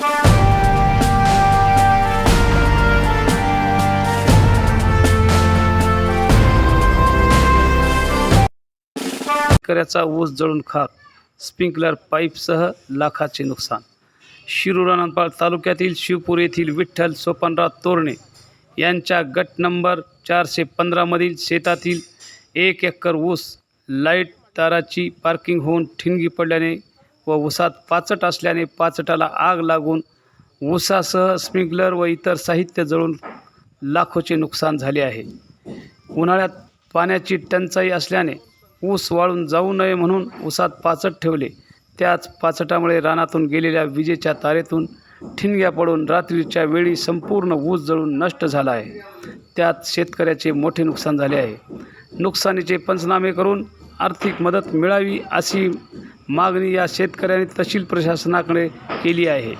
शेतकऱ्याचा ऊस जळून खाक स्प्रिंकलर पाईपसह लाखाचे नुकसान. शिरूर तालुक्यातील शिवपूर येथील विठ्ठल सोपानराव तोरणे यांच्या गट नंबर चारशे पंधरामधील शेतातील एक एकर ऊस लाइट ताराची पार्किंग होऊन ठिणगी पडल्याने व उसात पाचट असल्याने पाचटाला आग लागून ऊसासह स्प्रिंकलर व इतर साहित्य जळून लाखोचे नुकसान झाले आहे. उन्हाळ्यात पाण्याची टंचाई असल्याने ऊस वाळून जाऊ नये म्हणून ऊसात पाचट ठेवले. त्याच पाचटामुळे रानातून गेलेल्या विजेच्या तारेतून ठिणग्या पडून रात्रीच्या वेळी संपूर्ण ऊस जळून नष्ट झाला आहे. त्यात शेतकऱ्याचे मोठे नुकसान झाले आहे. नुकसानीचे पंचनामे करून आर्थिक मदत मिळावी अशी मागणी या शेतकऱ्यांनी तहसील प्रशासनाकडे केली आहे.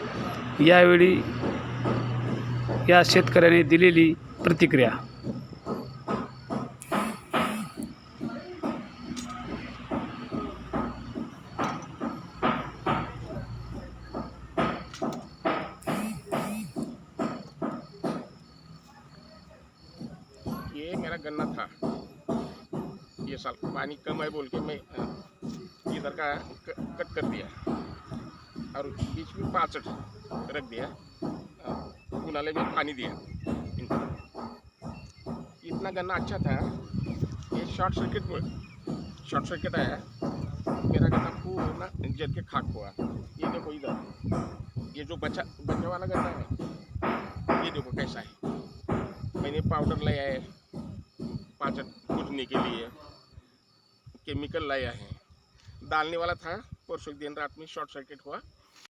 यावेळी या शेतकऱ्याने दिलेली प्रतिक्रिया. ये मेरा गन्ना था। ये साल पानी कम है बोल के मैं इधर का कट कर दिया। और बीच में पाचट रख दिया। अ, नाले में पानी दिया। इतना गन्ना अच्छा था। ये शॉर्ट सर्किट में शॉर्ट सर्किट आया। मेरा गन्ना पूरा जल के खाक हुआ। ये देखो इधर। ये जो बचा बचने वाला गन्ना है ये देखो कैसा है। मैंने पाउडर लाया है पाचक कूटने के लिए। केमिकल लाया है। डालने वाला था परसों दिन रात में शॉर्ट सर्किट हुआ.